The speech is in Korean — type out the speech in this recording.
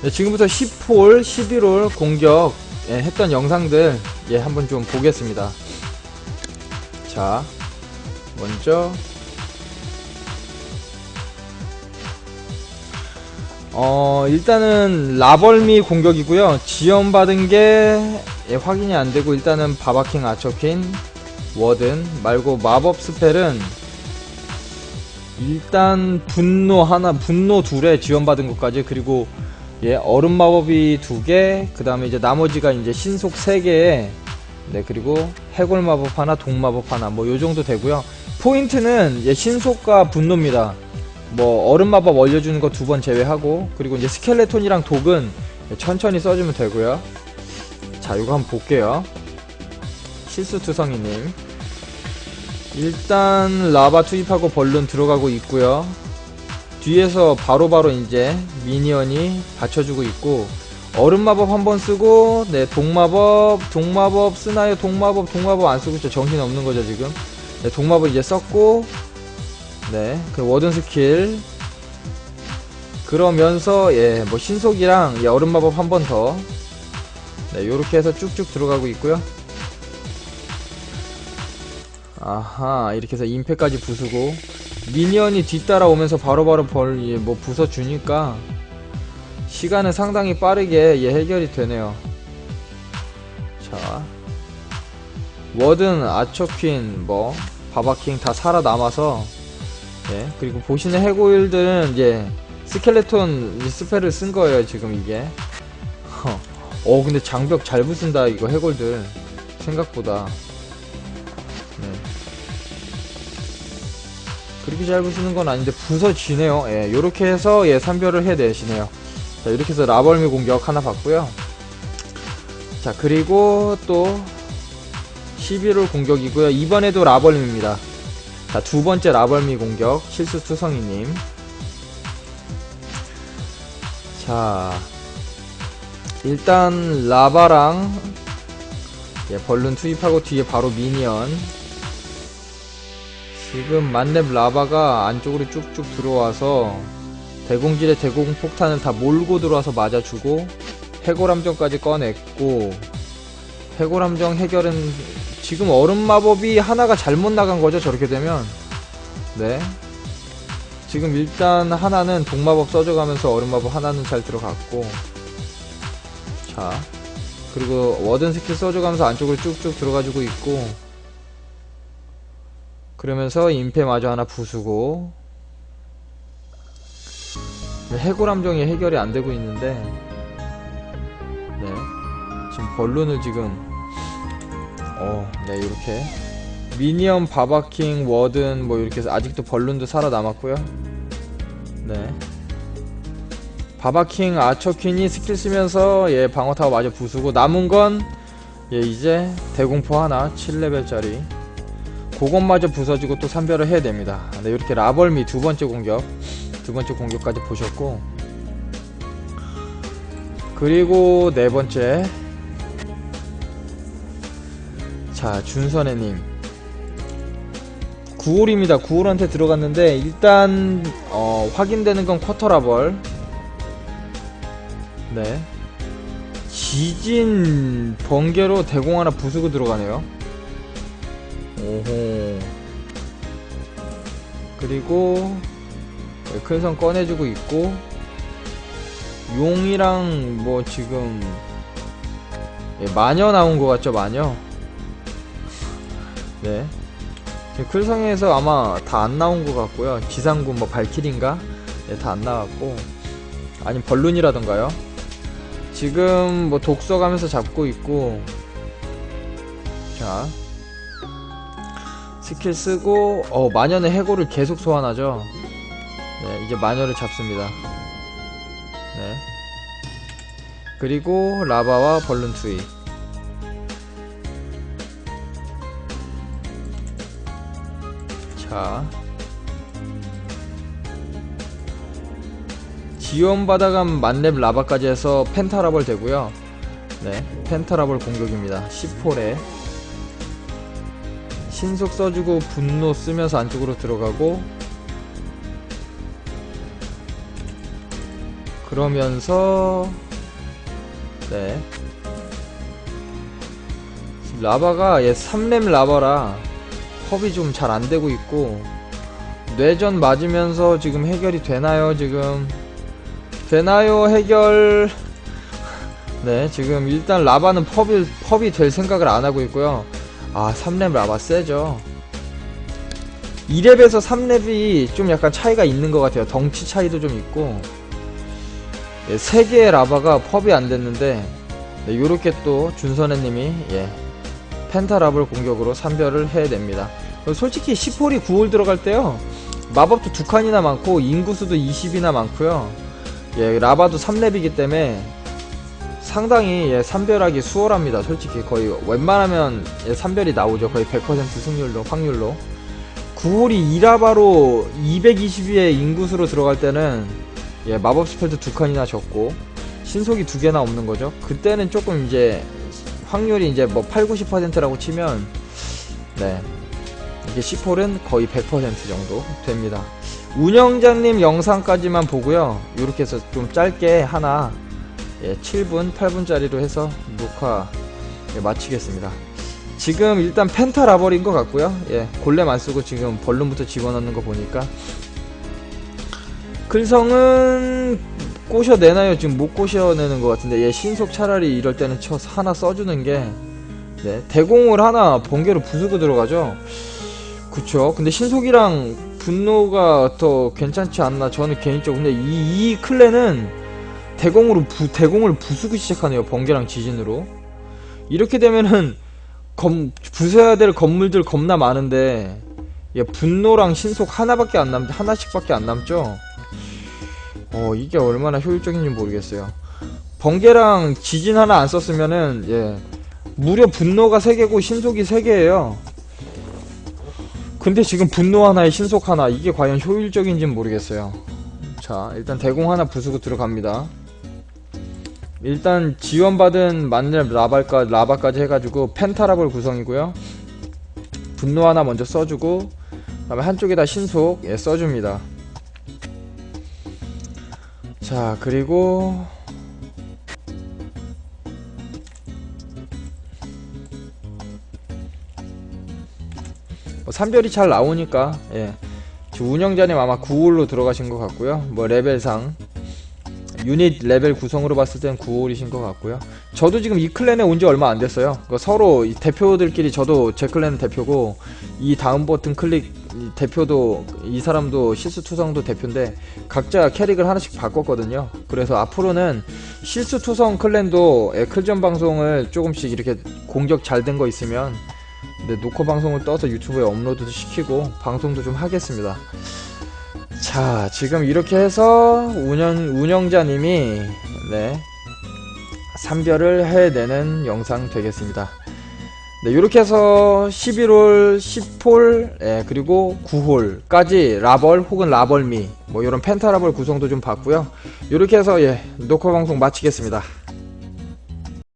네, 지금부터 10홀, 11홀 공격 예, 했던 영상들 예, 한번 좀 보겠습니다. 자, 먼저 어, 일단은 라벌미 공격이고요. 지원받은 게 예, 확인이 안 되고 일단은 바바킹 아처퀸 워든 말고 마법 스펠은 일단 분노 하나, 분노 둘에 지원받은 것까지 그리고 예, 얼음 마법이 두 개, 그 다음에 이제 나머지가 이제 신속 세 개에 네, 그리고 해골 마법 하나, 동 마법 하나, 뭐 요 정도 되고요. 포인트는 예, 신속과 분노입니다. 뭐 얼음 마법 올려주는 거 두 번 제외하고 그리고 이제 스켈레톤이랑 독은 천천히 써주면 되고요. 자, 이거 한번 볼게요. 실수 투성이님. 일단 라바 투입하고 벌룬 들어가고 있고요. 뒤에서 바로 바로 이제 미니언이 받쳐주고 있고 얼음 마법 한번 쓰고 네 동마법 동마법 쓰나요? 동마법 동마법 안 쓰고 있죠. 정신 없는 거죠 지금. 네 동마법 이제 썼고 네그 워든 스킬. 그러면서 예 뭐 신속이랑 예, 얼음 마법 한 번 더 네 요렇게 해서 쭉쭉 들어가고 있고요. 아하 이렇게 해서 임페까지 부수고 미니언이 뒤따라오면서 바로바로 벌, 예, 뭐 부숴주니까 시간은 상당히 빠르게 예, 해결이 되네요. 자 워든, 아처퀸, 뭐 바바킹 다 살아남아서 예, 그리고 보시는 해고일들은 이제 스켈레톤 스펠을 쓴 거예요 지금 이게. 어 근데 장벽 잘 부순다 이거 해골들. 생각보다 그렇게 잘 부수는 건 아닌데 부서지네요. 예, 요렇게 해서 예, 산별을 해내시네요. 자, 이렇게 해서 라벌미 공격 하나 받고요. 자, 그리고 또 11월 공격이고요. 이번에도 라벌미입니다. 자, 두 번째 라벌미 공격 실수 투성이님. 자, 일단 라바랑 예, 벌룬 투입하고 뒤에 바로 미니언 지금 만렙 라바가 안쪽으로 쭉쭉 들어와서 대공질의 대공 폭탄을 다 몰고 들어와서 맞아주고 해골함정까지 꺼냈고 해골함정 해결은 지금 얼음 마법이 하나가 잘못 나간 거죠 저렇게 되면? 네. 지금 일단 하나는 동마법 써줘가면서 얼음 마법 하나는 잘 들어갔고 자 그리고 워든 스킬 써줘가면서 안쪽으로 쭉쭉 들어가지고 있고 그러면서 임페 마저 하나 부수고 해골함정이 해결이 안 되고 있는데 네. 지금 벌룬을 지금 어네 이렇게. 미니언 바바킹 워든 뭐 이렇게 해서 아직도 벌룬도 살아남았고요. 네. 바바킹 아처퀸이 스킬 쓰면서 얘 방어타워 마저 부수고 남은 건얘 이제 대공포 하나 7레벨짜리 그것마저 부서지고 또 산별을 해야 됩니다. 네 이렇게 라벌미 두 번째 공격 두 번째 공격까지 보셨고 그리고 네 번째. 자 준선혜님 9홀입니다. 9홀한테 들어갔는데 일단 어, 확인되는 건 쿼터라벌. 네. 지진 번개로 대공 하나 부수고 들어가네요 오호. 그리고 네, 큰선 꺼내주고 있고 용이랑 뭐 지금 예, 마녀 나온 것 같죠 마녀? 네. 클성에서 아마 다 안 나온 것 같고요. 지상군 뭐 발길인가? 네, 다 안 나왔고. 아니 벌룬이라던가요? 지금 뭐 독서 가면서 잡고 있고. 자 스킬 쓰고 어 마녀의 해골을 계속 소환하죠. 네 이제 마녀를 잡습니다. 네. 그리고 라바와 벌룬 투입 자. 지원받아간 만렙 라바까지 해서 펜타라벌 되고요. 네 펜타라벌 공격입니다. 10홀에 신속 써주고 분노 쓰면서 안쪽으로 들어가고 그러면서 네. 라바가 얘 3렘 라바라. 컵이 좀 잘 안되고 있고 뇌전 맞으면서 지금 해결이 되나요 지금? 되나요 해결? 네 지금 일단 라바는 펍이, 펍이 될 생각을 안 하고 있고요 아 3렙 라바 세죠. 2렙에서 3렙이 좀 약간 차이가 있는 것 같아요. 덩치 차이도 좀 있고. 예, 3개의 라바가 펍이 안 됐는데 네, 요렇게 또 준선혜님이 예, 펜타랍을 공격으로 산별을 해냅니다. 솔직히 10홀이 9홀 들어갈 때요 마법도 두 칸이나 많고 인구수도 20이나 많고요. 예, 라바도 3렙이기 때문에 상당히 예, 산별하기 수월합니다. 솔직히 거의 웬만하면 예, 산별이 나오죠. 거의 100% 승률로 확률로. 9홀이 2라바로 222의 인구수로 들어갈 때는 예, 마법 스펠도 두 칸이나 적고 신속이 두 개나 없는 거죠. 그때는 조금 이제 확률이 이제 뭐 8, 90%라고 치면 네 이게 10홀은 거의 100% 정도 됩니다. 운영자님 영상까지만 보고요. 이렇게 해서 좀 짧게 하나 예, 7분, 8분짜리로 해서 녹화 예, 마치겠습니다. 지금 일단 펜타 라버린 것 같고요. 예, 골렘 안 쓰고 지금 벌룬부터 집어넣는 거 보니까 글성은 꼬셔내나요? 지금 못 꼬셔내는 것 같은데 예, 신속 차라리 이럴 때는 쳐 하나 써주는 게 네, 대공을 하나 번개로 부수고 들어가죠. 그쵸. 근데 신속이랑 분노가 더 괜찮지 않나 저는 개인적으로 근데 이, 이 클랜은 대공으로 부, 대공을 부수기 시작하네요. 번개랑 지진으로. 이렇게 되면은 검, 부숴야 될 건물들 겁나 많은데 예, 분노랑 신속 하나밖에 안 남, 하나씩밖에 안 남죠. 어, 이게 얼마나 효율적인지 모르겠어요. 번개랑 지진 하나 안 썼으면은 예, 무려 분노가 3개고 신속이 3개예요. 근데 지금 분노 하나에 신속 하나 이게 과연 효율적인지는 모르겠어요. 자, 일단 대공 하나 부수고 들어갑니다. 일단 지원받은 만렙 라발까, 라바까지 해가지고 펜타라볼 구성이고요. 분노 하나 먼저 써주고 그 다음에 한쪽에다 신속 예, 써줍니다. 자 그리고 뭐 산별이 잘 나오니까 예. 운영자님 아마 9홀로 들어가신 것 같고요. 뭐 레벨상 유닛 레벨 구성으로 봤을 땐 9홀이신 것 같고요. 저도 지금 이 클랜에 온 지 얼마 안 됐어요. 그러니까 서로 이 대표들끼리 저도 제 클랜 대표고 이 다음 버튼 클릭 이 대표도 이 사람도 실수투성도 대표인데 각자 캐릭을 하나씩 바꿨거든요. 그래서 앞으로는 실수투성 클랜도 에클전 방송을 조금씩 이렇게 공격 잘 된 거 있으면 네, 녹화 방송을 떠서 유튜브에 업로드도 시키고 방송도 좀 하겠습니다. 자 지금 이렇게 해서 운영, 운영자님이 네 산별을 해내는 영상 되겠습니다. 네 이렇게 해서 11홀 10홀 예, 그리고 9홀까지 라벌 혹은 라벌미 뭐 이런 펜타라벌 구성도 좀 봤고요. 이렇게 해서 예 녹화 방송 마치겠습니다